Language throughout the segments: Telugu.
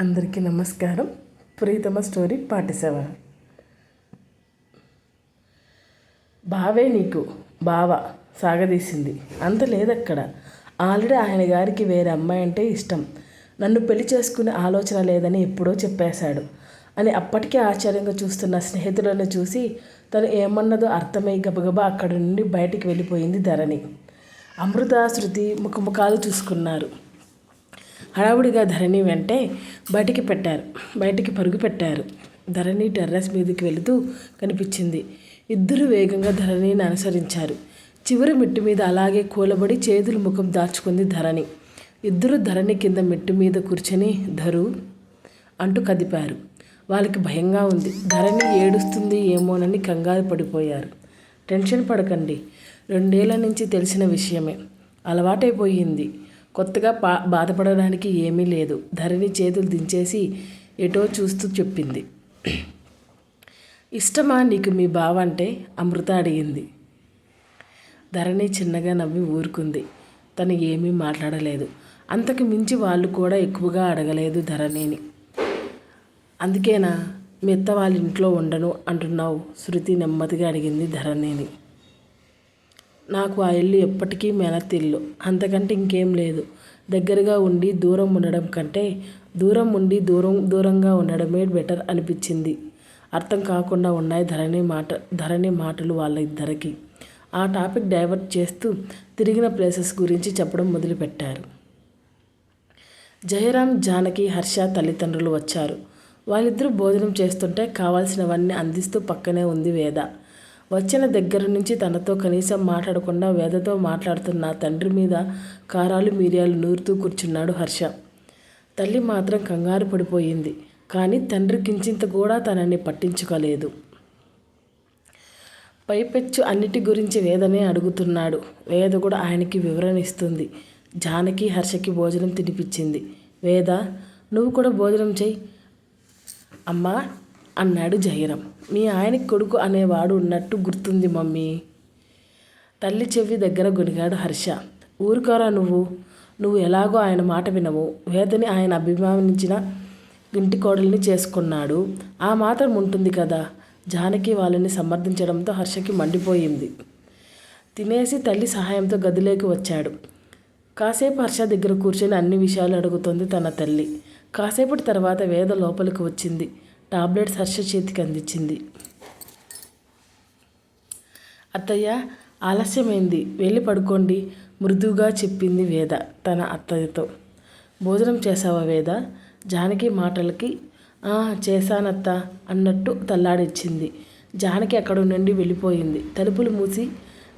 అందరికీ నమస్కారం. ప్రీతమ స్టోరీ పాటిసేవ బావే నీకు బావ సాగదీసింది. అంత లేదక్కడ. ఆల్రెడీ ఆయన గారికి వేరే అమ్మాయి అంటే ఇష్టం. నన్ను పెళ్ళి చేసుకునే ఆలోచన లేదని ఎప్పుడో చెప్పేశాడు. అని అప్పటికే ఆశ్చర్యంగా చూస్తున్న స్నేహితులను చూసి తను ఏమన్నదో అర్థమై గబగబా అక్కడి నుండి బయటికి వెళ్ళిపోయింది ధరణి. అమృత శృతి ముఖముఖాలు చూసుకున్నారు. హడావుడిగా ధరణి వెంటే బయటికి పెట్టారు. బయటికి పరుగు పెట్టారు. ధరణి టెర్రస్ మీదకి వెళుతూ కనిపించింది. ఇద్దరు వేగంగా ధరణిని అనుసరించారు. చివరి మెట్టు మీద అలాగే కూలబడి చేతులు ముఖం దాచుకుంది ధరణి. ఇద్దరు ధరణి కింద మెట్టు మీద కూర్చొని ధరు అంటూ కదిపారు. వాళ్ళకి భయంగా ఉంది. ధరణి ఏడుస్తుంది ఏమోనని కంగారు పడిపోయారు. టెన్షన్ పడకండి. రెండేళ్ళ నుంచి తెలిసిన విషయమే. అలవాటైపోయింది. కొత్తగా పా బాధపడడానికి ఏమీ లేదు. ధరణి చేతులు దించేసి ఎటో చూస్తూ చెప్పింది. ఇష్టమా నీకు మీ బావ అంటే? అమృత అడిగింది. ధరణి చిన్నగా నవ్వి ఊరుకుంది. తను ఏమీ మాట్లాడలేదు. అంతకు మించి వాళ్ళు కూడా ఎక్కువగా అడగలేదు ధరణిని. అందుకేనా? మీ అత్త వాళ్ళ ఇంట్లో ఉండను అంటున్నావు? శృతి నెమ్మదిగా అడిగింది ధరణిని. నాకు ఆ ఇల్లు ఎప్పటికీ మెనతిల్లు. అంతకంటే ఇంకేం లేదు. దగ్గరగా ఉండి దూరం ఉండడం కంటే దూరం ఉండి దూరం దూరంగా ఉండడమే బెటర్ అనిపించింది. అర్థం కాకుండా ఉన్నాయి ధరణి మాట ధరణి మాటలు వాళ్ళ ఇద్దరికి ఆ టాపిక్ డైవర్ట్ చేస్తూ తిరిగిన ప్లేసెస్ గురించి చెప్పడం మొదలుపెట్టారు. జయరాం జానకి హర్ష తల్లిదండ్రులు వచ్చారు. వాళ్ళిద్దరూ భోజనం చేస్తుంటే కావాల్సినవన్నీ అందిస్తూ పక్కనే ఉంది వేద. వచ్చిన దగ్గర నుంచి తనతో కనీసం మాట్లాడకుండా వేదతో మాట్లాడుతున్న తండ్రి మీద కారాలు మీరియాలు నూరుతూ కూర్చున్నాడు హర్ష. తల్లి మాత్రం కంగారు పడిపోయింది కానీ తండ్రి కించింత కూడా తనని పట్టించుకోలేదు. పైపెచ్చు అన్నిటి గురించి వేదనే అడుగుతున్నాడు. వేద కూడా ఆయనకి వివరణ ఇస్తుంది. జానకి హర్షకి భోజనం తినిపించింది. వేద నువ్వు కూడా భోజనం చేయి. అమ్మా అన్నాడు జయరాం. మీ ఆయనకి కొడుకు అనేవాడు ఉన్నట్టు గుర్తుంది మమ్మీ. తల్లి చెవి దగ్గర గొనిగాడు హర్ష. ఊరుకోరా నువ్వు? నువ్వు ఎలాగో ఆయన మాట వినవు. వేదని ఆయన అభిమానించిన ఇంటి కోడల్ని చేసుకున్నాడు. ఆ మాత్రం ఉంటుంది కదా. జానకి వాళ్ళని సమర్థించడంతో హర్షకి మండిపోయింది. తినేసి తల్లి సహాయంతో గదిలోకి వచ్చాడు. కాసేపు హర్ష దగ్గర కూర్చొని అన్ని విషయాలు అడుగుతోంది తన తల్లి. కాసేపటి తర్వాత వేద లోపలికి వచ్చింది. టాబ్లెట్స్ హర్ష చేతికి అందించింది. అత్తయ్య ఆలస్యమైంది. వెళ్ళి పడుకోండి మృదువుగా చెప్పింది వేద తన అత్తయ్యతో. భోజనం చేసావా వేద? జానకి మాటలకి చేశానత్త అన్నట్టు తల్లాడిచ్చింది జానకి అక్కడ నుండి వెళ్ళిపోయింది. తలుపులు మూసి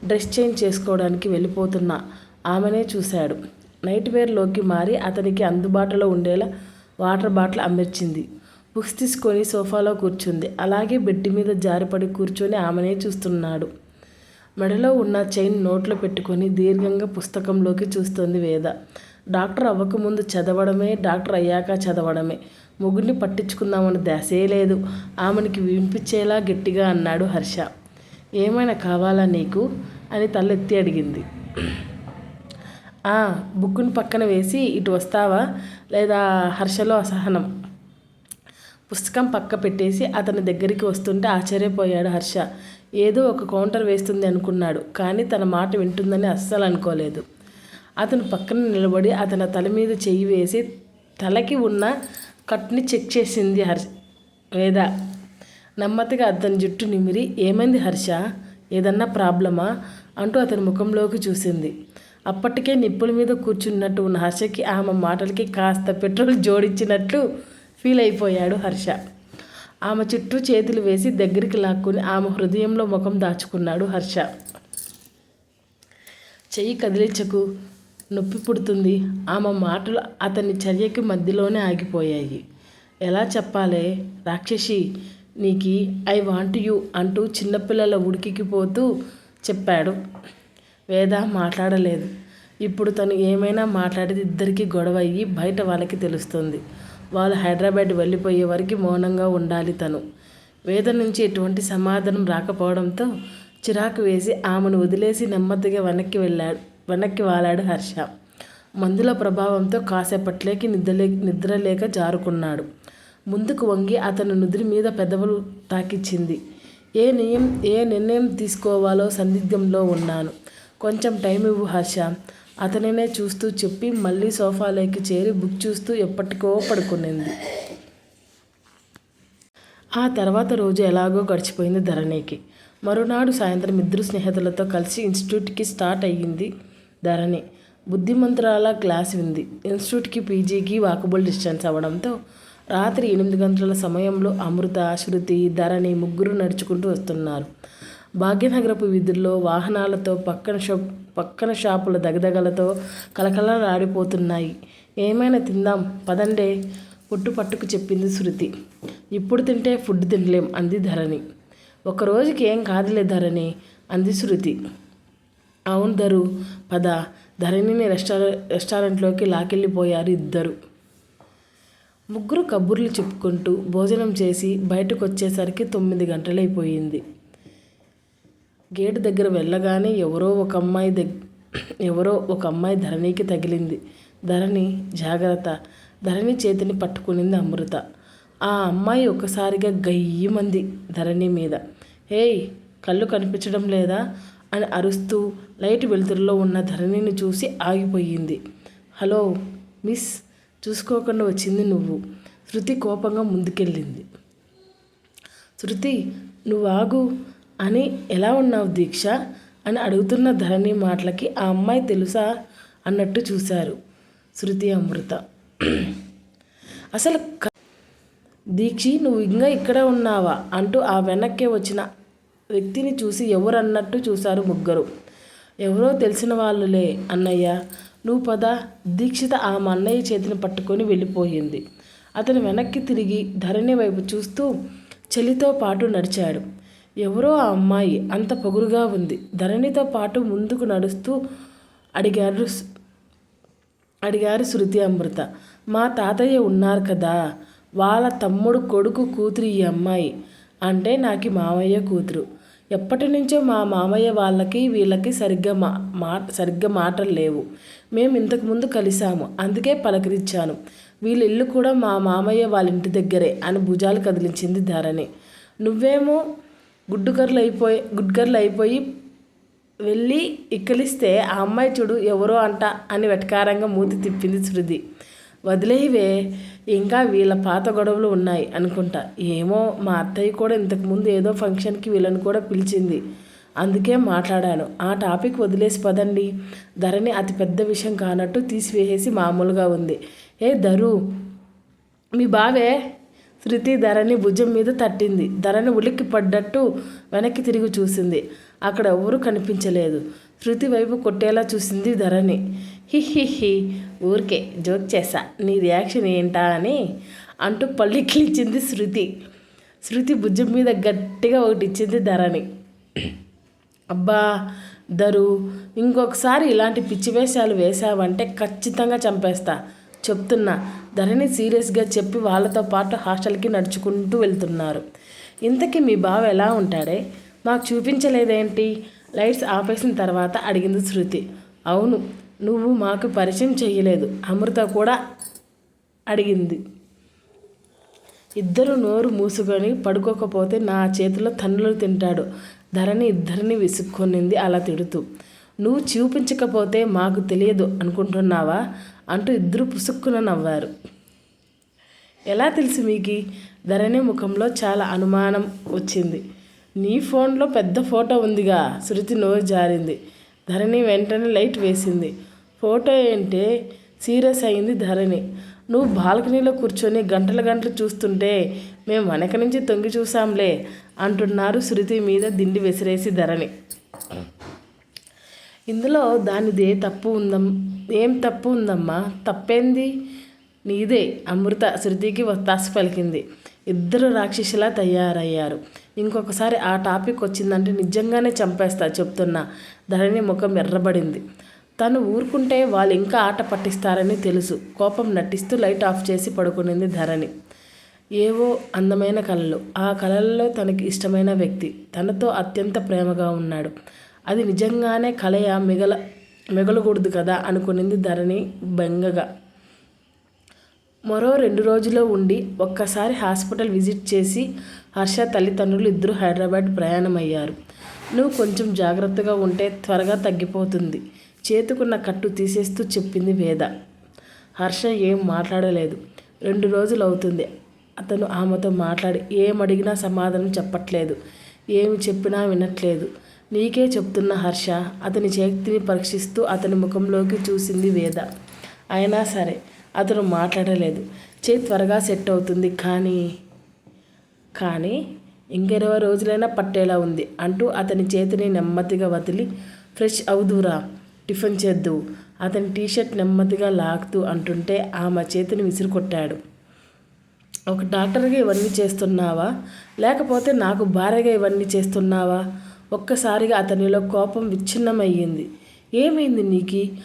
డ్రెస్ చేంజ్ చేసుకోవడానికి వెళ్ళిపోతున్న ఆమెనే చూశాడు. నైట్ వేర్లోకి మారి అతనికి అందుబాటులో ఉండేలా వాటర్ బాటిల్ అమర్చింది. బుక్స్ తీసుకొని సోఫాలో కూర్చుంది. అలాగే బెడ్ మీద జారిపడి కూర్చొని ఆమెనే చూస్తున్నాడు. మెడలో ఉన్న చైన్ నోట్లో పెట్టుకొని దీర్ఘంగా పుస్తకంలోకి చూస్తోంది వేద. డాక్టర్ అవ్వకముందు చదవడమే డాక్టర్ అయ్యాక చదవడమే. ముగ్గురిని పట్టించుకుందామని దశే లేదు. ఆమెనికి వినిపించేలా గట్టిగా అన్నాడు హర్ష. ఏమైనా కావాలా నీకు? అని తలెత్తి అడిగింది. బుక్కుని పక్కన వేసి ఇటు వస్తావా? లేదా హర్షలో అసహనం. పుస్తకం పక్క పెట్టేసి అతని దగ్గరికి వస్తుంటే ఆశ్చర్యపోయాడు హర్ష. ఏదో ఒక కౌంటర్ వేస్తుంది అనుకున్నాడు కానీ తన మాట వింటుందని అస్సలు అనుకోలేదు. అతను పక్కన నిలబడి అతని తల మీద చెయ్యి వేసి తలకి ఉన్న కట్ని చెక్ చేసింది హర్ష. వేద? నెమ్మదిగా అతని జుట్టు నిమిరి. ఏమైంది హర్ష? ఏదన్నా ప్రాబ్లమా? అంటూ అతని ముఖంలోకి చూసింది. అప్పటికే నిప్పుల మీద కూర్చున్నట్టు ఉన్న హర్షకి ఆమె మాటలకి కాస్త పెట్రోల్ జోడించినట్లు ఫీల్ అయిపోయాడు హర్ష. ఆమె చుట్టూ చేతులు వేసి దగ్గరికి లాక్కుని ఆమె హృదయంలో ముఖం దాచుకున్నాడు హర్ష. చెయ్యి కదిలించకు నొప్పి పుడుతుంది. ఆమె మాటలు అతని చర్యకి మధ్యలోనే ఆగిపోయాయి. ఎలా చెప్పాలే? రాక్షసి నీకి ఐ వాంట్ యూ అంటూ చిన్నపిల్లల ఉడికికి పోతూ చెప్పాడు. వేద మాట్లాడలేదు. ఇప్పుడు తను ఏమైనా మాట్లాడితే ఇద్దరికి గొడవ అయ్యి బయట వాళ్ళకి తెలుస్తుంది. వాళ్ళు హైదరాబాద్ వెళ్ళిపోయే వరకు మౌనంగా ఉండాలి తను. వేద నుంచి ఎటువంటి సమాధానం రాకపోవడంతో చిరాకు వేసి ఆమెను వదిలేసి నెమ్మదిగా వెనక్కి వెళ్ళాడు వెనక్కి వాలాడు హర్ష. మందుల ప్రభావంతో కాసేపట్లేకి నిద్రలే నిద్రలేక జారుకున్నాడు. ముందుకు వంగి అతను నుదిరి మీద పెదవులు తాకిచ్చింది. ఏ నియం ఏ నిర్ణయం తీసుకోవాలో సందిగ్ధంలో ఉన్నాను. కొంచెం టైం ఇవ్వు హర్ష. అతనినే చూస్తూ చెప్పి మళ్ళీ సోఫాలోకి చేరి బుక్ చూస్తూ ఎప్పటికో పడుకునింది. ఆ తర్వాత రోజు ఎలాగో గడిచిపోయింది ధరణికి. మరునాడు సాయంత్రం ఇద్దరు స్నేహితులతో కలిసి ఇన్స్టిట్యూట్కి స్టార్ట్ అయ్యింది ధరణి. బుద్ధిమంతురాల క్లాస్ వింది. ఇన్స్టిట్యూట్కి పీజీకి వాకబుల్ డిస్టెన్స్ అవ్వడంతో రాత్రి ఎనిమిది గంటల సమయంలో అమృత శృతి ధరణి ముగ్గురు నడుచుకుంటూ వస్తున్నారు. భాగ్యనగరపు వీధుల్లో వాహనాలతో పక్కన షాప్ పక్కన షాపుల దగదగలతో కలకలలాడిపోతున్నాయి ఏమైనా తిందాం పదండే ఒట్టు పట్టుకు చెప్పింది శృతి. ఇప్పుడు తింటే ఫుడ్ తినలేం అంది ధరణి. ఒక రోజుకి ఏం కాదులే ధరణి అంది శృతి. అవును ధరు పద. ధరణిని రెస్టారె రెస్టారెంట్లోకి లాకెళ్ళిపోయారు ఇద్దరు. ముగ్గురు కబుర్లు చెప్పుకుంటూ భోజనం చేసి బయటకు వచ్చేసరికి తొమ్మిది గంటలైపోయింది. గేటు దగ్గర వెళ్ళగానే ఎవరో ఒక అమ్మాయి దగ్గ ఎవరో ఒక అమ్మాయి ధరణికి తగిలింది. ధరణి జాగ్రత్త. ధరణి చేతిని పట్టుకునింది అమృత. ఆ అమ్మాయి ఒక్కసారిగా గయ్యమంది ధరణి మీద. హేయ్ కళ్ళు కనిపించడం లేదా? అని అరుస్తూ లైట్ వెలుతురులో ఉన్న ధరణిని చూసి ఆగిపోయింది. హలో మిస్ చూసుకోకుండా వచ్చింది నువ్వు. శృతి కోపంగా ముందుకెళ్ళింది. శృతి నువ్వు ఆగు. అని ఎలా ఉన్నావు దీక్ష? అని అడుగుతున్న ధరణి మాటలకి ఆ అమ్మాయి తెలుసా? అన్నట్టు చూశారు శృతి అమృత. అసలు దీక్షి నువ్వు ఇంకా ఇక్కడే ఉన్నావా? అంటూ ఆ వెనక్కే వచ్చిన వ్యక్తిని చూసి ఎవరు అన్నట్టు చూశారు ముగ్గురు. ఎవరో తెలిసిన వాళ్ళులే అన్నయ్య. నువ్వు పద. దీక్షిత ఆ అన్నయ్య చేతిని పట్టుకొని వెళ్ళిపోయింది. అతను వెనక్కి తిరిగి ధరణి వైపు చూస్తూ చెలితో పాటు నడిచాడు. ఎవరో ఆ అమ్మాయి అంత పొగురుగా ఉంది. ధరణితో పాటు ముందుకు నడుస్తూ అడిగారు అడిగారు శృతి అమృత. మా తాతయ్య ఉన్నారు కదా వాళ్ళ తమ్ముడు కొడుకు కూతురు ఈ అమ్మాయి అంటే నాకు మామయ్య కూతురు. ఎప్పటి నుంచో మా మామయ్య వాళ్ళకి వీళ్ళకి సరిగ్గా మా మా సరిగ్గా మాటలు లేవు. మేము ఇంతకుముందు కలిసాము అందుకే పలకరించాను. వీళ్ళ ఇల్లు కూడా మా మామయ్య వాళ్ళ ఇంటి దగ్గరే అని భుజాలు కదిలించింది ధరణి. నువ్వేమో గుడ్డు గుడ్డుగర్లు అయిపోయి గుడ్ గుడ్గర్లు అయిపోయి వెళ్ళి ఇక్కలిస్తే ఆ అమ్మాయి చూడు ఎవరో అంట అని వెటకారంగా మూతి తిప్పింది శృతి వదిలేవే ఇంకా వీళ్ళ పాత గొడవలు ఉన్నాయి అనుకుంటా. ఏమో మా అత్తయ్య కూడా ఇంతకుముందు ఏదో ఫంక్షన్కి వీళ్ళని కూడా పిలిచింది. అందుకే మాట్లాడాను. ఆ టాపిక్ వదిలేసి పదండి. ధరని అతి పెద్ద విషయం కానట్టు తీసివేసేసి మామూలుగా ఉంది. ఏ ధరు మీ బావే శృతి ధరణి భుజం మీద తట్టింది. ధరణి ఉలిక్కి పడ్డట్టు వెనక్కి తిరిగి చూసింది. అక్కడ ఎవరూ కనిపించలేదు. శృతి వైపు కొట్టేలా చూసింది ధరణి. హి హి హి ఊరికే జోక్ చేశా. నీ రియాక్షన్ ఏంటా అని అంటూ పళ్ళికిలిచ్చింది శృతి. శృతి భుజం మీద గట్టిగా ఒకటి ఇచ్చింది ధరణి. అబ్బా దరు ఇంకొకసారి ఇలాంటి పిచ్చి వేషాలు వేశావంటే ఖచ్చితంగా చంపేస్తా. చెప్తున్నా. ధరణి సీరియస్గా చెప్పి వాళ్ళతో పాటు హాస్టల్కి నడుచుకుంటూ వెళ్తున్నారు. ఇంతకీ మీ బావ ఎలా ఉంటాడే? మాకు చూపించలేదేంటి? లైట్స్ ఆపేసిన తర్వాత అడిగింది శృతి. అవును నువ్వు మాకు పరిచయం చేయలేదు అమృత కూడా అడిగింది. ఇద్దరు నోరు మూసుకొని పడుకోకపోతే నా చేతిలో తన్నులు తింటాడు. ధరణి ఇద్దరిని విసుక్కొనింది అలా తిడుతూ. నువ్వు చూపించకపోతే మాకు తెలియదు అనుకుంటున్నావా? అంటూ ఇద్దరు పుసుక్కున నవ్వారు. ఎలా తెలుసు మీకు? ధరణి ముఖంలో చాలా అనుమానం వచ్చింది. నీ ఫోన్లో పెద్ద ఫోటో ఉందిగా శృతి నోరు జారింది. ధరణి వెంటనే లైట్ వేసింది. ఫోటో ఏంటే? సీరియస్ అయింది ధరణి. నువ్వు బాల్కనీలో కూర్చొని గంటల గంటలు చూస్తుంటే మేము వెనక నుంచి తొంగి చూసాంలే అంటున్నారు శృతి మీద దిండి విసిరేసి ధరణి. ఇందులో దానిదే తప్పు ఉందం ఏం తప్పు ఉందమ్మా? తప్పేంది? నీదే. అమృత శృతికి వత్తాసు పలికింది. ఇద్దరు రాక్షసులా తయారయ్యారు. ఇంకొకసారి ఆ టాపిక్ వచ్చిందంటే నిజంగానే చంపేస్తా చెప్తున్నా. ధరణి ముఖం ఎర్రబడింది. తను ఊరుకుంటే వాళ్ళు ఇంకా ఆట పట్టిస్తారని తెలుసు. కోపం నటిస్తూ లైట్ ఆఫ్ చేసి పడుకునింది ధరణి. ఏవో అందమైన కళలు. ఆ కళల్లో తనకి ఇష్టమైన వ్యక్తి. తనతో అత్యంత ప్రేమగా ఉన్నాడు. అది నిజంగానే కలయ మిగల మిగలకూడదు కదా అనుకునింది ధరణి బెంగగా. మరో రెండు రోజుల్లో ఉండి ఒక్కసారి హాస్పిటల్ విజిట్ చేసి హర్ష తల్లిదండ్రులు ఇద్దరు హైదరాబాద్ ప్రయాణమయ్యారు. నువ్వు కొంచెం జాగ్రత్తగా ఉంటే త్వరగా తగ్గిపోతుంది. చేతుకున్న కట్టు తీసేస్తూ చెప్పింది వేద. హర్ష ఏం మాట్లాడలేదు. రెండు రోజులు అవుతుంది అతను ఆమెతో మాట్లాడి ఏమడిగినా సమాధానం చెప్పట్లేదు. ఏమి చెప్పినా వినట్లేదు. నీకే చెప్తున్న హర్ష అతని చేతిని పరీక్షిస్తూ అతని ముఖంలోకి చూసింది వేద. అయినా సరే అతను మాట్లాడలేదు. చేయి త్వరగా సెట్ అవుతుంది కానీ కానీ ఇంకెరవై రోజులైనా పట్టేలా ఉంది అంటూ అతని చేతిని నెమ్మదిగా వదిలి ఫ్రెష్ అవుదురా టిఫిన్ చేద్దు అతని టీషర్ట్ నెమ్మదిగా లాగుతూ అంటుంటే ఆమె చేతిని విసిరుకొట్టాడు. ఒక డాక్టర్గా ఇవన్నీ చేస్తున్నావా? లేకపోతే నాకు భార్యగా ఇవన్నీ చేస్తున్నావా? ఒక్కసారిగా అతనిలో కోపం విచ్ఛిన్నమయ్యింది. ఏమైంది నీకి?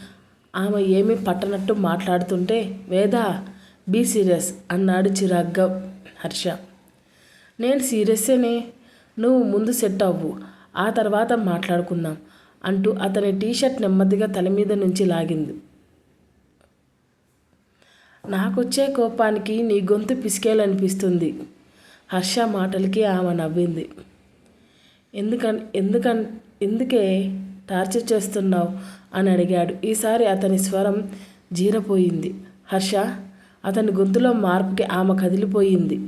ఆమె ఏమీ పట్టనట్టు మాట్లాడుతుంటే వేదా బీ సీరియస్ అన్నాడు చిరాగ్గా హర్ష. నేను సీరియస్సేనే? నువ్వు ముందు సెట్ అవ్వు ఆ తర్వాత మాట్లాడుకుందాం అంటూ అతని టీషర్ట్ నెమ్మదిగా తల మీద నుంచి లాగింది. నాకొచ్చే కోపానికి నీ గొంతు పిసికేయాలనిపిస్తుంది హర్ష మాటలకి ఆమె నవ్వింది. ఎందుకన్ ఎందుకన్ ఎందుకే టార్చర్ చేస్తున్నావు? అని అడిగాడు. ఈసారి అతని స్వరం జీరపోయింది. హర్ష అతని గొంతులో మార్పుకి ఆమె కదిలిపోయింది.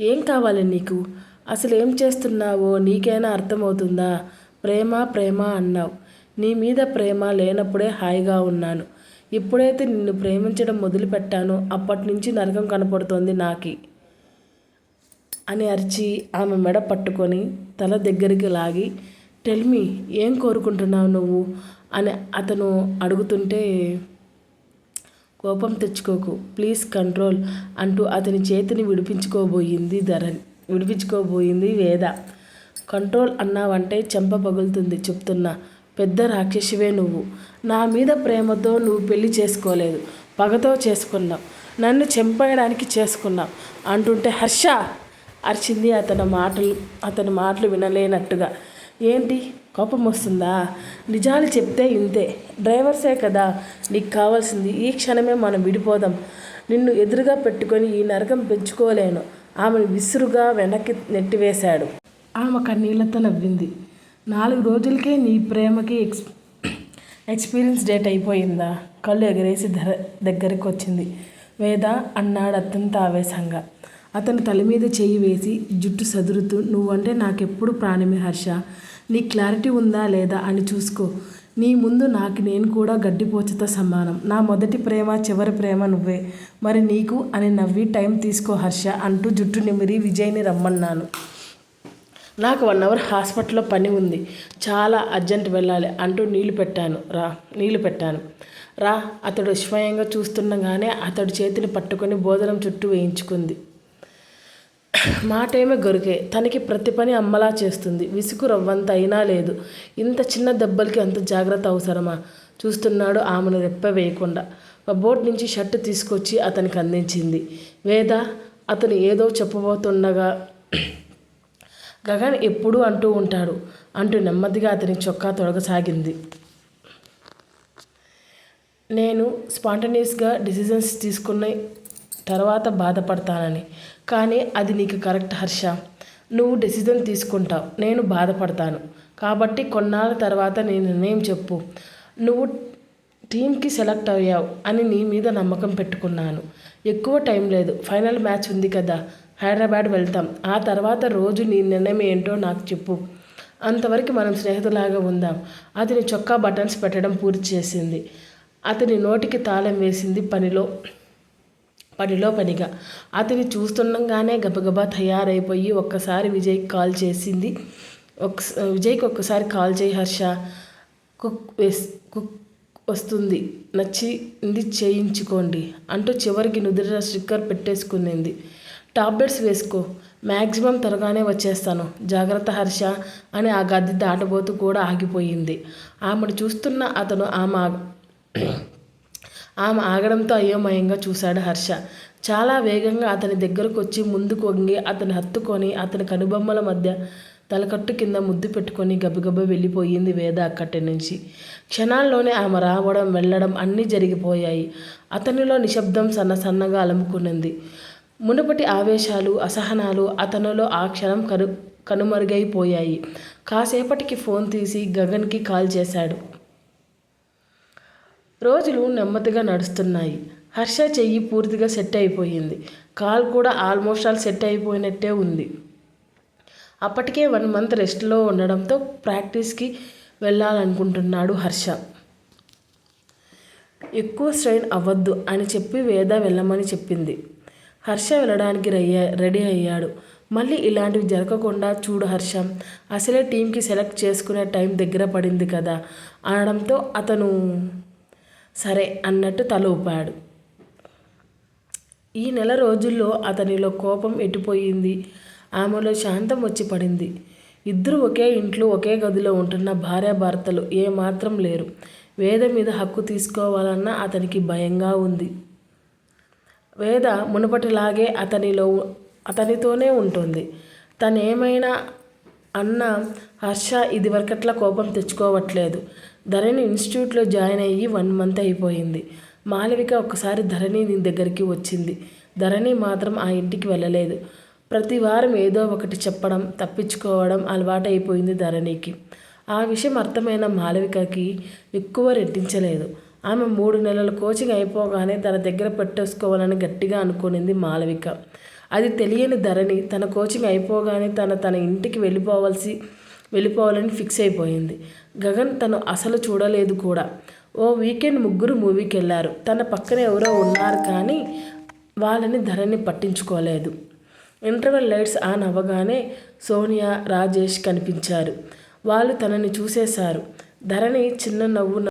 ఏం కావాలి నీకు? అసలు ఏం చేస్తున్నావో నీకైనా అర్థమవుతుందా? ప్రేమ ప్రేమ అన్నావు. నీ మీద ప్రేమ లేనప్పుడే హాయిగా ఉన్నాను. ఎప్పుడైతే నిన్ను ప్రేమించడం మొదలుపెట్టానో. అప్పటి నుంచి నరకం కనపడుతోంది నాకి. అని అరిచి ఆమె మెడ పట్టుకొని తల దగ్గరికి లాగి టెల్మి ఏం కోరుకుంటున్నావు నువ్వు? అని అతను అడుగుతుంటే కోపం తెచ్చుకోకు ప్లీజ్ కంట్రోల్ అంటూ అతని చేతిని విడిపించుకోబోయింది ధరణి విడిపించుకోబోయింది వేద. కంట్రోల్ అన్నావంటే చెంప పగులుతుంది చెప్తున్నా. పెద్ద రాక్షసివే నువ్వు. నా మీద ప్రేమతో నువ్వు పెళ్ళి చేసుకోలేదు. పగతో చేసుకున్నావు. నన్ను చంపేయడానికి చేసుకున్నావు. అంటుంటే హర్ష అరిచింది అతని మాటలు అతని మాటలు వినలేనట్టుగా. ఏంటి? కోపం వస్తుందా? నిజాలు చెప్తే ఇంతే. డ్రైవర్సే కదా నీకు కావాల్సింది. ఈ క్షణమే మనం విడిపోదాం. నిన్ను ఎదురుగా పెట్టుకొని ఈ నరకం పెంచుకోలేను. ఆమెను విసురుగా వెనక్కి నెట్టివేశాడు. ఆమె కన్నీళ్ళతో నవ్వింది. నాలుగు రోజులకే నీ ప్రేమకి ఎక్స్ ఎక్స్పీరియన్స్ డేట్ అయిపోయిందా? కళ్ళు ఎగరేసి ధర దగ్గరికి వచ్చింది. వేద అన్నాడు అత్యంత ఆవేశంగా. అతను తల మీద చేయి వేసి జుట్టు సదురుతూ నువ్వంటే నాకెప్పుడు ప్రాణమే హర్ష. నీ క్లారిటీ ఉందా లేదా అని చూసుకో. నీ ముందు నాకు నేను కూడా గడ్డిపోచతో సమానం. నా మొదటి ప్రేమ చివరి ప్రేమ నువ్వే. మరి నీకు అని నవ్వి టైం తీసుకో హర్ష అంటూ జుట్టు నిమిరి విజయ్ని రమ్మన్నాను. నాకు వన్ అవర్ హాస్పిటల్లో పని ఉంది. చాలా అర్జెంట్ వెళ్ళాలి అంటూ నీళ్ళు పెట్టాను. రా నీళ్ళు పెట్టాను. రా అతడు స్వయంగా చూస్తుండగానే అతడు చేతిని పట్టుకొని భోజనం చుట్టూ వేయించుకుంది. మాటేమే గొరికే. తనకి ప్రతి పని అమ్మలా చేస్తుంది. విసుగు రవ్వంత అయినా లేదు. ఇంత చిన్న దెబ్బలకి అంత జాగ్రత్త అవసరమా? చూస్తున్నాడు ఆమెను రెప్ప వేయకుండా. బోట్ నుంచి షర్టు తీసుకొచ్చి అతనికి అందించింది. వేద అతను ఏదో చెప్పబోతుండగా గగన్ ఎప్పుడు అంటూ ఉంటాడు. అంటూ నెమ్మదిగా అతని చొక్కా తొడగసాగింది. నేను స్పాంటనియస్గా డిసిజన్స్ తీసుకున్న తర్వాత బాధపడతానని. కానీ అది నీకు కరెక్ట్ హర్ష. నువ్వు డెసిజన్ తీసుకుంటావు. నేను బాధపడతాను. కాబట్టి కొన్నాళ్ళ తర్వాత నీ నిర్ణయం చెప్పు. నువ్వు టీంకి సెలెక్ట్ అయ్యావు అని నీ మీద నమ్మకం పెట్టుకున్నాను. ఎక్కువ టైం లేదు. ఫైనల్ మ్యాచ్ ఉంది కదా. హైదరాబాద్ వెళ్తాం. ఆ తర్వాత రోజు నీ నిర్ణయం ఏంటో నాకు చెప్పు. అంతవరకు మనం స్నేహితులాగా ఉందాం. అతని చొక్కా బటన్స్ పెట్టడం పూర్తి చేసింది. అతని నోటికి తాళం వేసింది పనిలో. పనిలో పనిగా. అతని చూస్తుండగానే గబగబా తయారైపోయి ఒక్కసారి విజయ్కి కాల్ చేసింది. ఒక విజయ్కి ఒక్కసారి కాల్ చేయి హర్ష. కుక్ వేస్ కుక్ వస్తుంది. నచ్చింది చేయించుకోండి అంటూ చివరికి నుదుర స్టిక్కర్ పెట్టేసుకునింది. టాబ్లెట్స్ వేసుకో. మ్యాక్సిమం త్వరగానే వచ్చేస్తాను. జాగ్రత్త హర్ష అని ఆ గది దాటబోతూ కూడా ఆగిపోయింది. ఆమెను చూస్తున్న అతను ఆమె ఆమె ఆగడంతో అయోమయంగా చూశాడు హర్ష. చాలా వేగంగా అతని దగ్గరకు వచ్చి ముందుకు వంగి అతను హత్తుకొని అతని కనుబొమ్మల మధ్య తలకట్టు కింద ముద్దు పెట్టుకొని గబగబ వెళ్ళిపోయింది వేద అక్కటి నుంచి. క్షణాల్లోనే ఆమె రావడం వెళ్ళడం అన్నీ జరిగిపోయాయి. అతనిలో నిశ్శబ్దం సన్న సన్నగా అలుముకున్నది మునుపటి ఆవేశాలు అసహనాలు అతనిలో ఆ క్షణం కను కనుమరుగైపోయాయి. కాసేపటికి ఫోన్ తీసి గగన్కి కాల్ చేశాడు. రోజులు నెమ్మదిగా నడుస్తున్నాయి. హర్ష చెయ్యి పూర్తిగా సెట్ అయిపోయింది. కాల్ కూడా ఆల్మోస్ట్ ఆల్ సెట్ అయిపోయినట్టే ఉంది. అప్పటికే వన్ మంత్ రెస్ట్లో ఉండడంతో ప్రాక్టీస్కి వెళ్ళాలనుకుంటున్నాడు హర్ష. ఎక్కువ స్ట్రెయిన్ అవ్వద్దు అని చెప్పి వేద వెళ్ళమని చెప్పింది. హర్ష వెళ్ళడానికి రయ్యా రెడీ అయ్యాడు. మళ్ళీ ఇలాంటివి జరగకుండా చూడు హర్ష అసలే టీంకి సెలెక్ట్ చేసుకునే టైం దగ్గర పడింది కదా అనడంతో అతను సరే అన్నట్టు తల ఊపాడు. ఈ నెల రోజుల్లో అతనిలో కోపం ఎట్టిపోయింది ఆమెలో శాంతం వచ్చి పడింది. ఇద్దరు ఒకే ఇంట్లో ఒకే గదిలో ఉంటున్న భార్యాభర్తలు ఏమాత్రం లేరు. వేద మీద హక్కు తీసుకోవాలన్నా అతనికి భయంగా ఉంది. వేద మునుపటిలాగే అతనిలో అతనితోనే ఉంటుంది. తనేమైనా అన్న హర్ష ఇదివరకట్లా కోపం తెచ్చుకోవట్లేదు. ధరణి ఇన్స్టిట్యూట్లో జాయిన్ అయ్యి వన్ మంత్ అయిపోయింది. మాలవిక ఒకసారి ధరణి దగ్గరికి వచ్చింది. ధరణి మాత్రం ఆ ఇంటికి వెళ్ళలేదు. ప్రతి వారం ఏదో ఒకటి చెప్పడం తప్పించుకోవడం అలవాటైపోయింది ధరణికి. ఆ విషయం అర్థమైన మాలవికకి ఎక్కువ రెట్టించలేదు. ఆమె మూడు నెలల కోచింగ్ అయిపోగానే తన దగ్గర పెట్టేసుకోవాలని గట్టిగా అనుకునింది మాలవిక అది తెలియని ధరణి తన కోచింగ్ అయిపోగానే తన తన ఇంటికి వెళ్ళిపోవాల్సి వెళ్ళిపోవాలని ఫిక్స్ అయిపోయింది. గగన్ తను అసలు చూడలేదు కూడా. ఓ వీకెండ్ ముగ్గురు మూవీకి వెళ్ళారు తన పక్కన ఎవరో ఉన్నారు కానీ వాళ్ళని ధరణి పట్టించుకోలేదు. ఇంటర్వెల్ లైట్స్ ఆన్ అవ్వగానే సోనియా రాజేష్ కనిపించారు. వాళ్ళు తనని చూసేశారు. ధరణి చిన్న నవ్వు